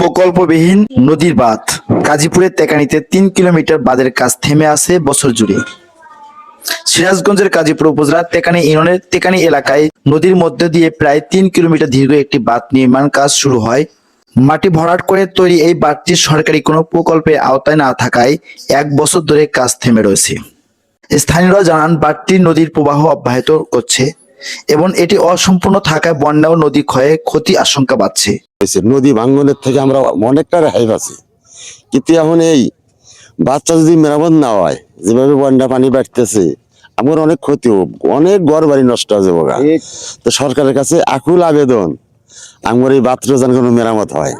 প্রকল্পবিহীন নদীর বাঁধ। গাজীপুরের তেকানিতে তিন কিলোমিটার বাঁধের কাজ থেমে আছে বছর জুড়ে। সিরাজগঞ্জের কাজীপুর উপজেলার তেকানি ইউনিয়নের তেকানি এলাকায় নদীর মধ্যে দিয়ে প্রায় তিন কিলোমিটার দীর্ঘ একটি বাঁধ নির্মাণ কাজ শুরু হয়। মাটি ভরাট করে তৈরি এই বাঁধটি সরকারি কোনো প্রকল্পের আওতায় না থাকায় এক বছর ধরে কাজ থেমে রয়েছে। স্থানীয়রা জানান, বাঁধটি নদীর প্রবাহ অব্যাহত করছে। এবং এটি অসম্পূর্ণ থাকায় বন্যা ও নদী ক্ষয়ে ক্ষতি আশঙ্কা বাড়ছে। নদী ভাঙ্গনের থেকে আমরা অনেকটা রেহাই পাচ্ছি। কিন্তু এখন এই বাচ্চা যদি মেরামত না হয় যেভাবে বন্যা পানি বাড়তেছে আমার অনেক ক্ষতি হোক অনেক ঘর বাড়ি নষ্ট হয়ে যাব তো সরকারের কাছে আকুল আবেদন আমার এই বাথরুম যেন কোনো মেরামত হয়।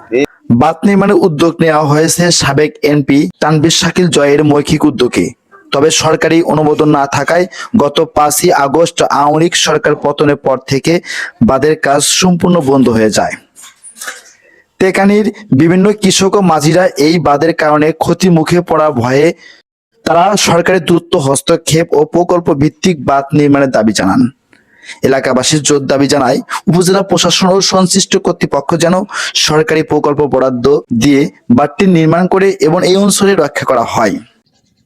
বাঁধ নির্মাণের উদ্যোগ নেওয়া হয়েছে সাবেক এমপি তানবির শাকিল জয়ের মৌখিক উদ্যোগে। তবে সরকারি অনুমোদন না থাকায় গত পাঁচই আগস্ট আওয়ামী লীগ সরকার পতনের পর থেকে বাঁধের কাজ সম্পূর্ণ বন্ধ হয়ে যায়। তেকানির বিভিন্ন কৃষক ও মাঝিরা এই বাঁধের কারণে ক্ষতি মুখে পড়া ভয়ে তারা সরকারের দ্রুত হস্তক্ষেপ ও প্রকল্প ভিত্তিক বাঁধ নির্মাণের দাবি জানান। এলাকাবাসীর জোর দাবি জানায়, উপজেলা প্রশাসন ও সংশ্লিষ্ট কর্তৃপক্ষ যেন সরকারি প্রকল্প বরাদ্দ দিয়ে বাঁধটি নির্মাণ করে এবং এই অঞ্চলে রক্ষা করা হয়।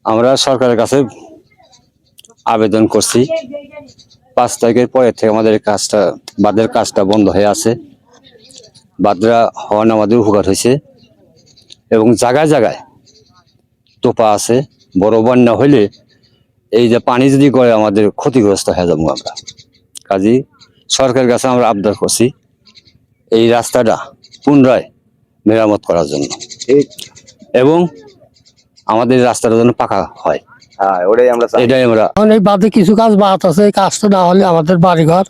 আমরা সরকারের কাছে আবেদন করছি। পাঁচ তারিখের পরে থেকে আমাদের কাজটা বাঁধের কাজটা বন্ধ হয়ে আছে। বাদরা হওয়ান আমাদের উপকার হয়েছে এবং জায়গায় জায়গায় তোপা আছে। বড় বন্যা হইলে এই যে পানি যদি করে আমাদের ক্ষতিগ্রস্ত হয়ে যাব আমরা। কাজী সরকারের কাছে আমরা আবদার করছি এই রাস্তাটা পুনরায় মেরামত করার জন্য। এবং আমাদের রাস্তাটা যেন পাকা হয়। এটাই আমরা এই বাদে কিছু কাজ বাদ আছে এই কাজটা না হলে আমাদের বাড়িঘর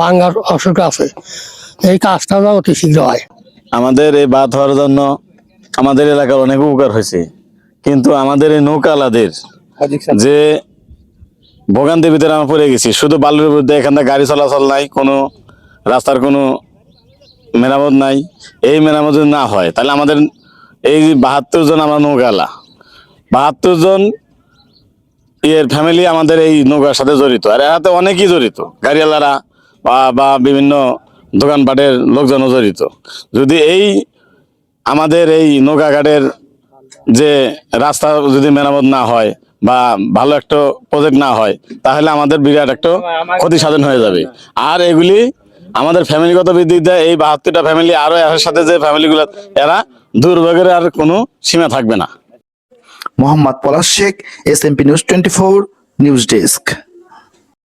ভাঙার অসুখ আছে। এই কাজটা যেন অতি শীঘ্র হয়। আমাদের এই বাদ হওয়ার জন্য আমাদের এলাকার অনেক উপকার হয়েছে। কিন্তু আমাদের এই নৌকালাদের যে ভোগান্তির ভিতরে আমরা পড়ে গেছি শুধু বালুর মধ্যে এখানে গাড়ি চলাচল নাই কোনো রাস্তার কোনো মেরামত নাই। এই মেরামত যদি না হয় তাহলে আমাদের এই বাহাত্তর জন আমরা নৌকালা বাহাত্তর জন ইয়ের ফ্যামিলি আমাদের এই নৌকার সাথে জড়িত। আর এরাতে অনেকেই জড়িত। গাড়িওয়ালারা বা বিভিন্ন দোকানপাটের লোকজনও জড়িত। যদি এই আমাদের এই নৌকাঘাটের যে রাস্তা যদি মেরামত না হয় বা ভালো একটা প্রজেক্ট না হয়, তাহলে আমাদের বিরাট একটা ক্ষতি সাধন হয়ে যাবে। আর এগুলি আমাদের ফ্যামিলিগত বৃদ্ধি দেয় এই বাহাত্তরটা ফ্যামিলি আরও এর সাথে যে ফ্যামিলিগুলো এরা দুর্ভোগের আর কোনো সীমা থাকবে না। Mohammad Palash Sheikh S MP news twenty four news desk